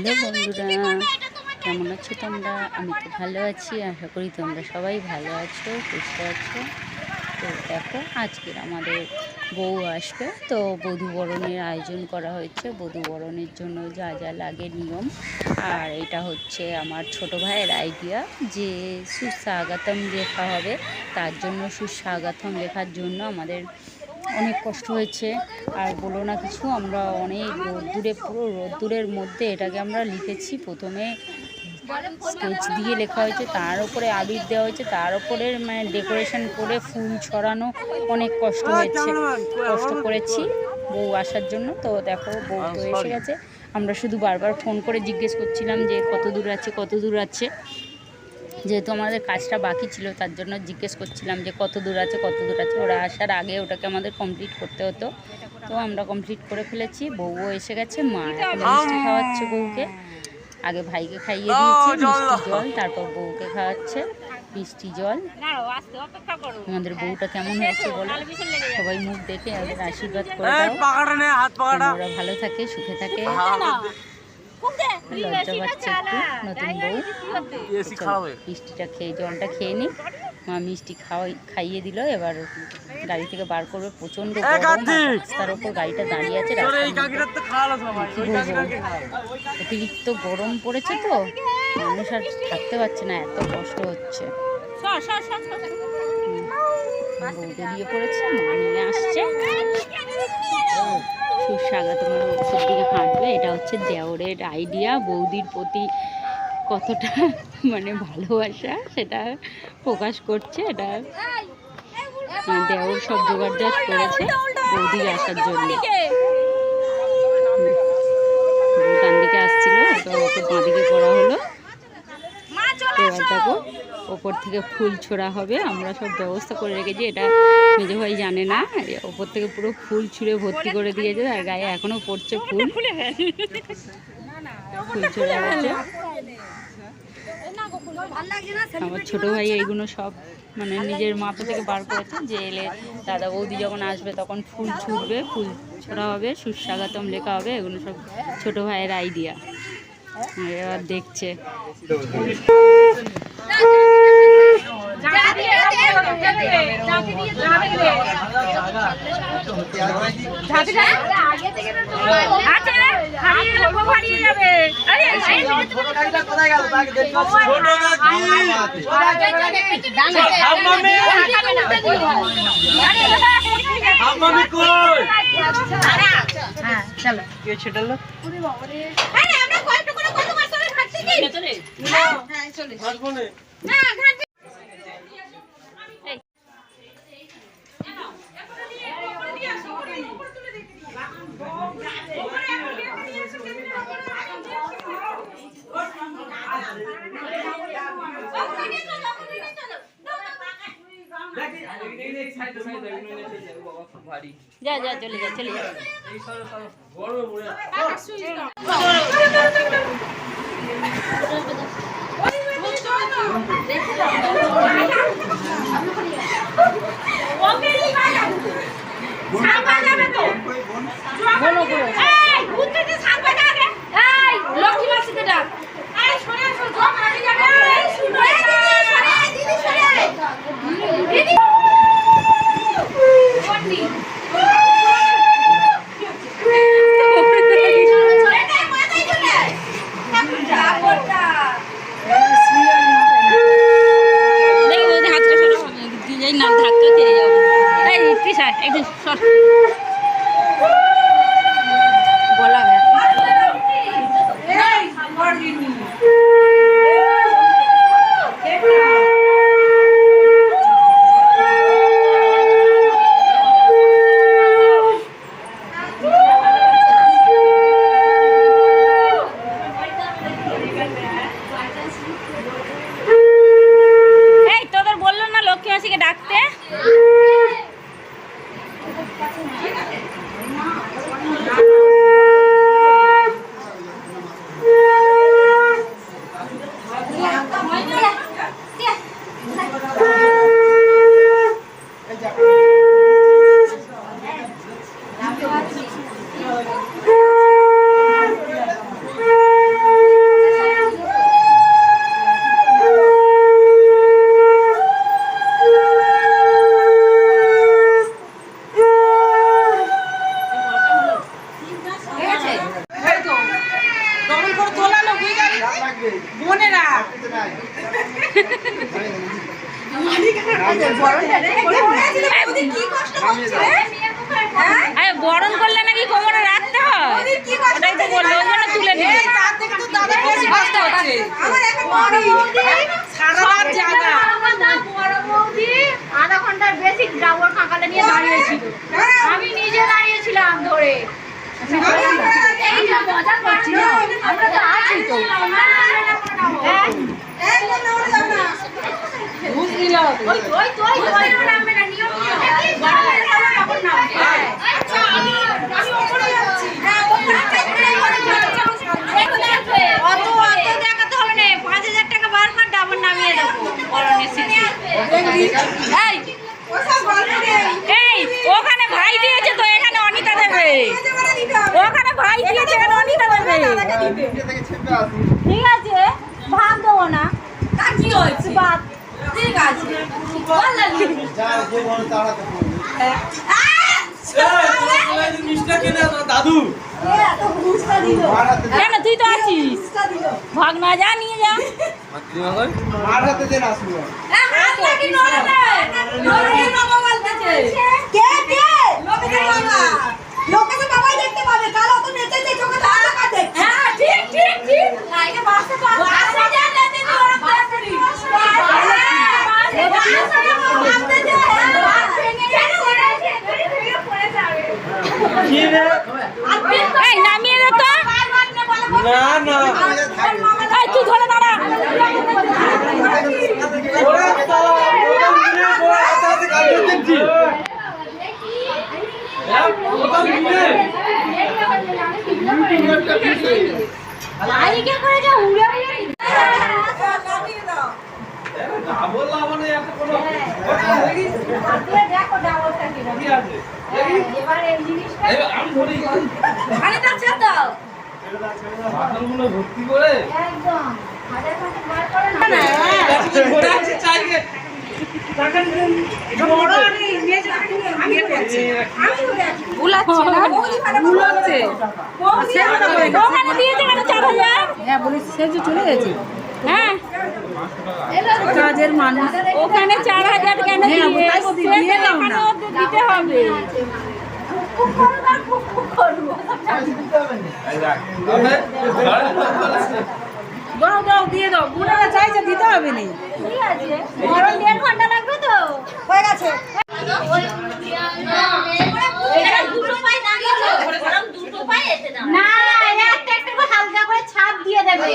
Hello বন্ধুরা? কেমন আছো তোমরা? আমি তো ভালো আছি আশা করি তোমরা সবাই ভালো আছো সুস্থ আছো। তো দেখো আজকের আমাদের বউ আসবে। তো বধূবরণের আয়োজন করা হয়েছে। বধূবরণের জন্য যা যা লাগে নিয়ম। আর এটা হচ্ছে আমার ছোট ভাইয়ের আইডিয়া যে সুস্বাগতম লেখা হবে। তার জন্য সুস্বাগতম লেখার জন্য আমাদের অনেক কষ্ট হয়েছে। আর বলো না কিছু আমরা অনেক রোদ্দুরে পুরো রোদ্দুরের মধ্যে এটাকে আমরা লিখেছি। প্রথমে স্কেচ দিয়ে লেখা হয়েছে তার উপরে আবির দেওয়া হয়েছে তার উপরে মানে ডেকোরেশন করে ফুল ছড়ানো অনেক কষ্ট হয়েছে। কষ্ট করেছি বউ আসার জন্য। তো দেখো বউ তো এসে গেছে। আমরা শুধু বারবার ফোন করে জিজ্ঞেস করছিলাম যে কত দূর আছে কত দূর আছে। যেহেতু আমাদের কাজটা বাকি ছিল তার জন্য জিজ্ঞেস করছিলাম যে কত দূর আছে কত দূর আছে। ওরা আসার আগে ওটাকে আমাদের কমপ্লিট করতে হতো। তো আমরা কমপ্লিট করে ফেলেছি। বউও এসে গেছে মা মিষ্টি খাওয়াচ্ছে বউকে। আগে ভাইকে খাইয়ে দিয়েছি মিষ্টি জল। তারপর বউকে খাওয়াচ্ছে মিষ্টি জল। আমাদের বউটা কেমন হয়েছে বলো। সবাই মুখ দেখে ওদের আশীর্বাদ করে দাও। ভালো থাকে সুখে থাকে। লজ্জা পাচ্ছে একটু নতুন বউ। মিষ্টিটা খেয়ে জলটা খেয়ে নি। মা মিষ্টি খাওয়াই খাইয়ে দিল এবার গাড়ি থেকে বার করবে। প্রচণ্ড রাস্তার ওপর গাড়িটা দাঁড়িয়ে আছে অতিরিক্ত গরম পড়েছে তো মানুষ আর থাকতে পারছে না এত কষ্ট হচ্ছে। বেরিয়ে পড়েছে মা নিয়ে আসছে। সুস্বাগত ওপর দিকে হাঁটবে। এটা হচ্ছে দেওরের আইডিয়া বৌদির প্রতি কতটা মানে ভালোবাসা, সেটা প্রকাশ করছে। এটা দেওর সব জোগাড় করেছে, বৌদির আসার জন্য। ডান দিকে আসছিল, তো ওকে বাঁ করা হলো। এবার দেখো ওপর থেকে ফুল ছোড়া হবে। আমরা সব ব্যবস্থা করে রেখেছি এটা মেজো ভাই জানে না। ওপর থেকে পুরো ফুল ছুঁড়ে ভর্তি করে দিয়েছে আর গায়ে এখনও পড়ছে ফুল। ফুল ছোড়া হচ্ছে। আমার ছোট ভাই এইগুলো সব মানে নিজের মাথা থেকে বার করেছে যে এলে দাদা বৌদি যখন আসবে তখন ফুল ছুটবে ফুল ছোড়া হবে সুস্বাগতম লেখা হবে এগুলো সব ছোট ভাইয়ের আইডিয়া এবার দেখছে ছোট কাকি হাম্মামি হাম্মামি কই কে ছেটাল যা যা চলে যা চলে যা। গরমে মরে দেখি বৌদি হাতটা সরো আমি দিয়েই না ধাক্কা খেয়ে যাব এই তৃষা আরে বরণ করলে নাকি কোমরে রাখতে হয়? ওটাই তো বলল জন্য তুলে নিল আধা ঘণ্টার বেশি ড্রাইভার কাকালে নিয়ে দাঁড়িয়েছিল। আমি নিজে দাঁড়িয়েছিলাম ধরে। আমরা তো আছি তো পাঁচ হাজার টাকা বার কর ডাবল নামিয়ে দেবো এই ওখানে ভাই দিয়েছে তো এখানে অনিতা দেবে ওখানে ভাই দিয়েছে এখানে অনিতা দেবে ঠিক আছে ভাগ দেবো না। কি হয়েছে? বাদ ঠিক আছে। দাদু তুই তো আছিস। ভাগ না যা নিয়ে যা। মার হাতে দেন আসব কি রে এই নামিয়ে দে তো। না না। এই তুই ধরে দাঁড়া ওরা সালা ওরা মিলে ওরা হাতে হাতে কাটতে দেখছি হ্যাঁ ওটা মিলে লাইকে করে যা উড়ে উড়ে ডাবল লাভানে একটা কোনো আপনি দেখো ডাবলটা কীরকম কি আছে এবার এই জিনিসটা এই আমি ধরি আরে তা ছেড়ে দাও বাটনগুলো ভর্তি করে? একদম। হাজার খানে বার করে না? ধরে আছে চাইকে হাজার হ্যাঁ বলি সে যে চলে গেছে। হ্যাঁ কাজের মানুষ। ওখানে চার হাজার কেন হ্যাঁ, দিতে হবে। দাও দাও দিয়ে দাও। বুড়ারা চাইছে দিতে হবে নি। ঠিক আছে বড় দেড় ঘণ্টা লাগবে তো? হয়ে গেছে। না একটা একটা করে হালকা করে ছাপ দিয়ে দেবে।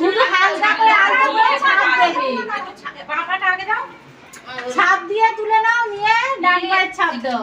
শুধু হালকা করে হালকা করে ছাপ দেবে। পাপাটা আগে দাও। ছাপ দিয়ে তুলে নাও নিয়ে ডান পায়ের ছাপ দাও।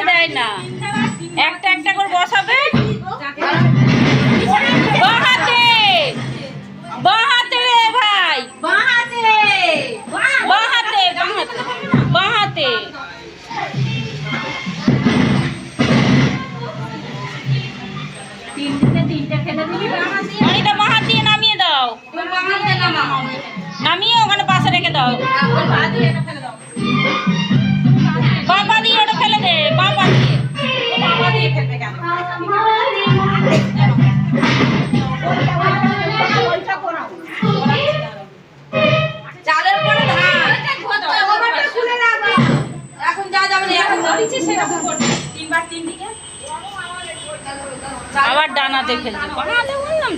একসাথে দেয় না। একটা একটা করে বসাবে? বাহাতে। বাহাতে রে ভাই। বাহাতে। বাহাতে। নামিয়ে দাও। নামিয়ে ওখানে পাশে রেখে দাও। ফেলতে বানাতে বললাম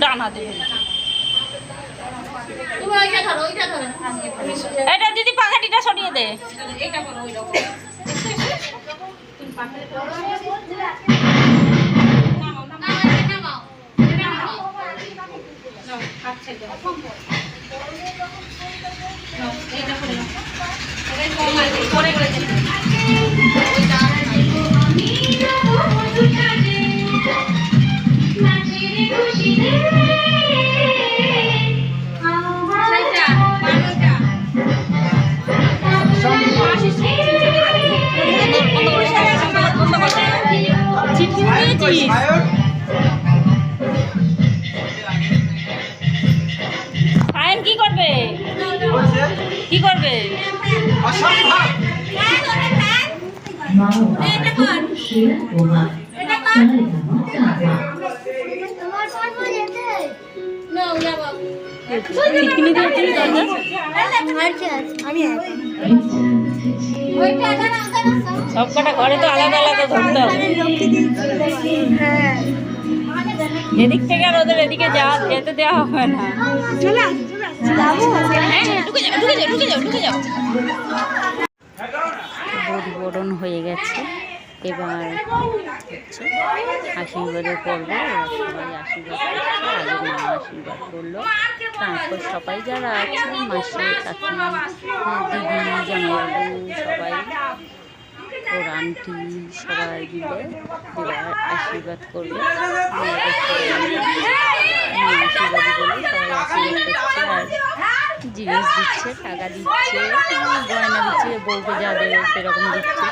ওইটা ধরো এটা দিদি পাখাটিটা সরিয়ে দে। এইটা করো ওই রকম করে করে সব কটা ঘরে তো আলাদা আলাদা ধরতে এদিক থেকে আর ওদের এদিকে যাওয়া যেতে দেওয়া হবে না। হ্যাঁ, হ্যাঁ, ঢুকে যাও ঢুকে যাও ঢুকে যাও ঢুকে যাও। বরণ হয়ে গেছে। এবার হচ্ছে আশীর্বাদের পর্ব ওরা সবাই আশীর্বাদ করছে, আগে মা আশীর্বাদ করল। তারপর সবাই যারা আছে মাসি, কাকিমা, দিদি, জামাইবাবু, সবাই, ওর আন্টি সবাই মিলে আশীর্বাদ করবে। আর জিনিস দিচ্ছে, টাকা দিচ্ছে, গয়না দিচ্ছে, বউকে যা দেবে সেরকম দিচ্ছে।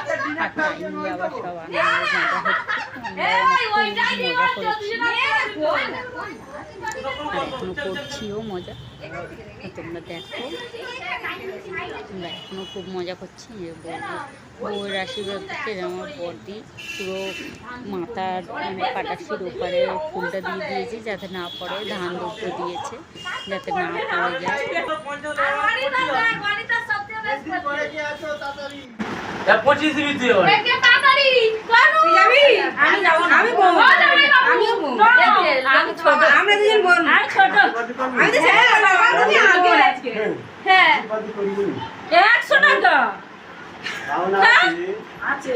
আর নিয়ে আবার সব আনন্দ হচ্ছে। আমরা খুব মজা করছি। আর এখনও করছিও মজা। তোমরা দেখো। আমরা এখনও খুব মজা করছি। বউয়ের আশীর্বাদ দিচ্ছে আমার বর্দি পুরো মাথার মানে পাটাশির ওপারে ফুলটা দিয়ে দিয়েছে যাতে না পড়ে ধান দুটো দিয়েছে যাতে না পড়ে। যায়। পঁচিশ এবার। আমি যাব না। আমি বলব আমিও বলব আমি ছোট আমরা দুজন বলব আমি ছোট আমি তো দিলাম, আমার তুমি আগে আজকে হ্যাঁ একশো টাকা আছে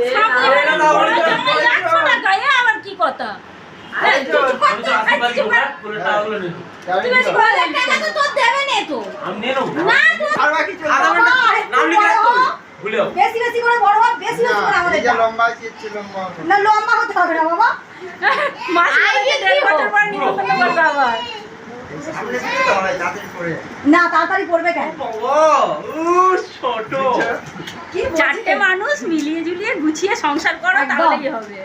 আবার কি কথা আমি হ্যাঁ? কোনো টাকাগুলো নেই। আমি নিয়ে নেব। আর বাকি চলবে। আর আমার নাম লিখে রাখতে হবে। ভুলেও। বেশি বেশি করে বড় হওয়া বেশি নিজে লম্বা ইচ্ছে লম্বা হবে। না লম্বা হতে হবে না বাবা মাসে দেড় বছর পর নিমন্ত্রণ করবে আবার সামনে থেকে তো হয়, তাড়াতাড়ি করে। না তাড়াতাড়ি পড়বে কেন বাবা, ছোট। চারটে মানুষ মিলিয়ে ঝুলিয়ে গুছিয়ে সংসার করো। তাহলেই হবে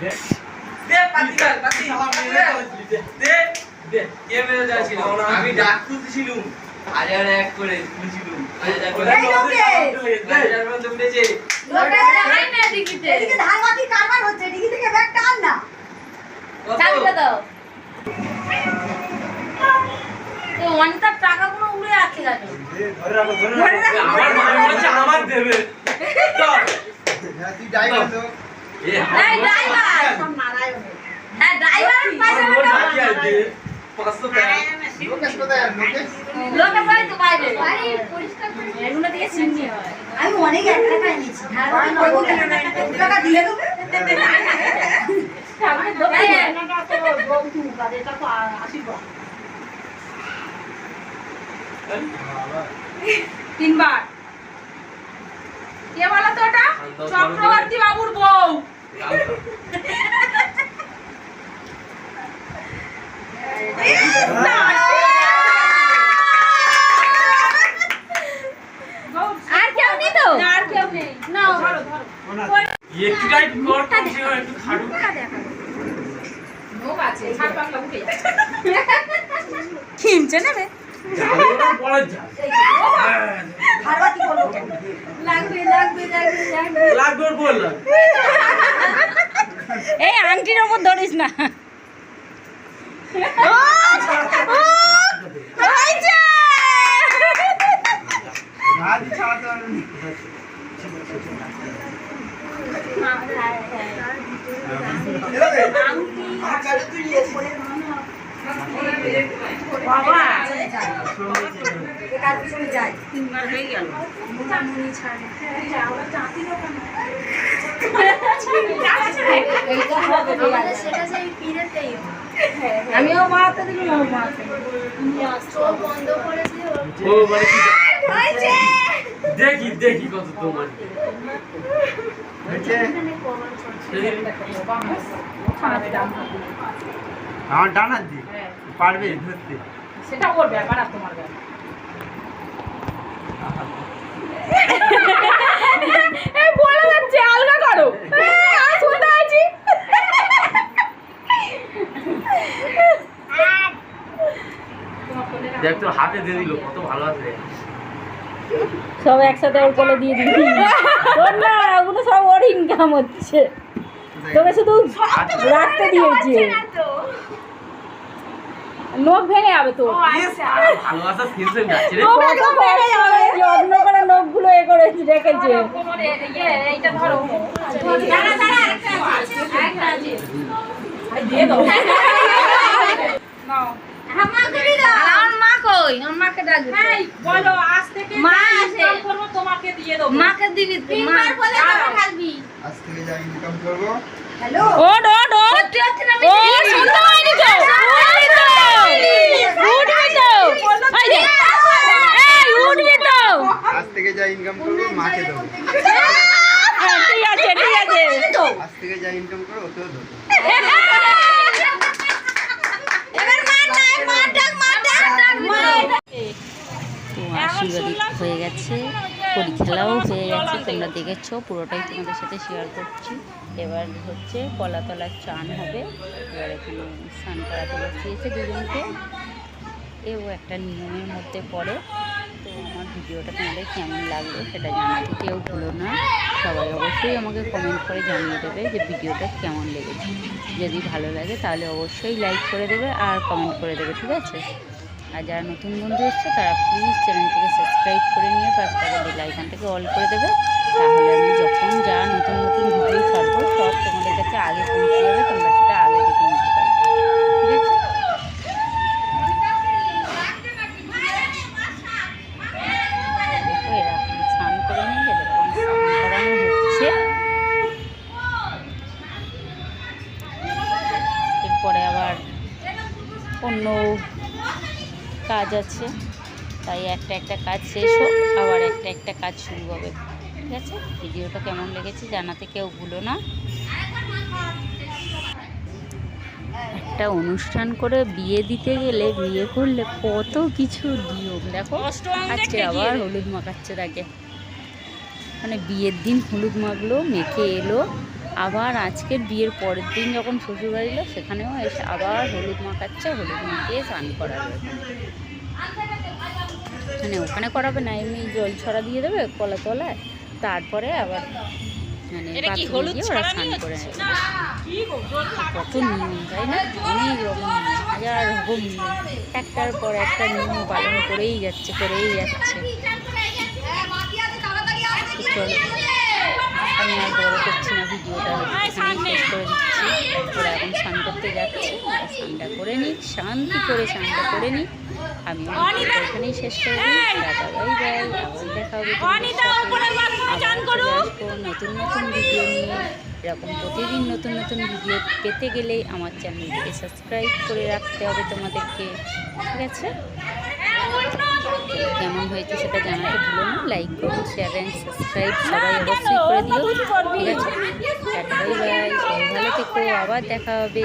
দে, দে, পাতি কার, পাতি। দে, দে, দে। কে মেরে যাচ্ছিল? আমি ডাক তুলছিলুম। হাজার এক করে টাকাগুলো উড়ে আছে। আমার মনে দেবে। হ্যাঁ, ড্রাইভার লোকেশ কোথায় লোকেশ? তো বাইরে এগুলো দিয়ে হয় আমি অনেক এক টাকা এনেছি টাকা দেবে দোকানে তিনবার। কে বলো তো ওটা? চক্রবর্তী বাবুর বউ। আর কেউ নেই তো আর কেউ নেই না ধরো ধরো একটুটাই কর, কমসে কম একটু খাটু। লোক আছে ছাড় পাগলা উঠে যাচ্ছে কিনছে নেবে ঝাড়ুটা পরে যা। খাবার কি করব কেন লাগবে লাগবে লাগবে লাগবে লাগবে ওর বললাম। এই আংটির ওপর ধরিস না হাত ছাড়াতে পারবে না। এরকম? আমার কাছে তুই নিয়েছিস। বাবা কার পিছনে যাই তিনবার হয়ে গেল এইটা হবে আমিও মারাতে দিলাম ও মারাতে ও মানে দেখি দেখি কত তোমার। আমার ডান হাত দিয়ে। পারবে ধরতে? সেটা ওর ব্যাপার আর তোমার ব্যাপার। বলে যাচ্ছে আলগা করো। আমি শুনতে আছি দেখ তোর হাতে দিয়ে দিল কত ভালো আছে সব একসাথে ওর কোলে দিয়ে দিবি। তোর না ওগুলো সব ওর ইনকাম হচ্ছে। তোকে শুধু রাখতে দিয়েছি। নখ ভেঙে যাবে তো একদম যত্ন করে নখগুলো এ করে রেখেছে। এইটা ধরো। দাঁড়া দাঁড়া আরেকটা আছে আরেকটা আছে। দিয়ে দাও। আমার মা কই আমার মাকে ডাকবে এই বলো আজ থেকে মা ইনকাম করব তোমাকে দিয়ে দেবো মাকে দিবি তুই মা বলে তোকে ডাকবি আজ থেকে যা ইনকাম করব হ্যালো সত্যি হচ্ছে না ও শুনতে হয়নি তো উঠবি তো উঠবি তো এই যে, এই উঠবি তো আজ থেকে যা ইনকাম করব মাকে দেবো হ্যাঁ, ঠিক আছে ঠিক আছে আজ থেকে যা ইনকাম করব ওকেও দেবো এবার মা নাই মা ডাক মা ডাক মা তো আশীর্বাদ হয়ে গেছে। পরীক্ষাও হয়ে গেছে, তোমরা দেখেছ, পুরোটাই তোমাদের সাথে শেয়ার করছি। এবার হচ্ছে কলাতলার চান হবে। এবার এখানে স্নান করাতে বসিয়েছে দুজনকে। এও একটা নিয়মের মধ্যে পড়ে। তো আমার ভিডিওটা তোমাদের কেমন লাগল সেটা জানাতে কেউ ভুলো না। সবাই অবশ্যই আমাকে কমেন্ট করে জানিয়ে দেবে যে ভিডিওটা কেমন লেগেছে। যদি ভালো লাগে তাহলে অবশ্যই লাইক করে দেবে আর কমেন্ট করে দেবে, ঠিক আছে? আর যারা নতুন বন্ধু এসছে, তারা প্লিজ চ্যানেলটিকে সাবস্ক্রাইব করে নিয়ে পাশে আইকনটাকে অল করে দেবে। তাহলে আমি যখন যা নতুন নতুন ভিডিও ছাড়বো, সব তোমাদের কাছে আগে পৌঁছে যাবে, তোমরা কাজ আছে। তাই একটা একটা কাজ শেষ হোক, আবার একটা একটা কাজ শুরু হবে। ঠিক আছে? ভিডিওটা কেমন লেগেছে জানাতে কেউ ভুলো না। একটা অনুষ্ঠান করে বিয়ে দিতে গেলে বিয়ে করলে কত কিছু নিয়ম, দেখো? আজকে আবার হলুদ মাখাচ্ছে তাকে মানে বিয়ের দিন হলুদ মাখলো, মেখে এলো। আবার আজকের বিয়ের পরের দিন যখন শ্বশুর বাড়ি এলো সেখানেও এসে আবার হলুদ মাখাচ্ছে হলুদ মাখিয়ে স্নান করাবে মানে ওখানে করাবে না এমনি জল ছড়া দিয়ে দেবে কলা তলায় তারপরে আবার মানে গিয়ে ওরা স্নান করে কত নিয়ম তাই না? অনেক রকম হাজার রকম একটার পর একটা নিয়ম পালন করেই যাচ্ছে করেই যাচ্ছে। আমি আর বড় করছি না ভিডিওটা শেষ করে দিচ্ছি। ওরা এখন স্নান করতে যাচ্ছে স্নানটা করে নিক শান্তি করে স্নানটা করে নিক আমি এখানেই শেষ করে বাই বাই আবার দেখা হবে নতুন নতুন ভিডিও নিয়ে। এরকম প্রতিদিন নতুন নতুন ভিডিও পেতে গেলে আমার চ্যানেলটিকে সাবস্ক্রাইব করে রাখতে হবে তোমাদেরকে। ঠিক আছে? কেমন হয়েছে সেটা জানাতে ভুলো না। লাইক করুন শেয়ার অ্যান্ড সাবস্ক্রাইব সবাই অবশ্যই করে দিও। ঠিক আছে? আবার দেখা হবে।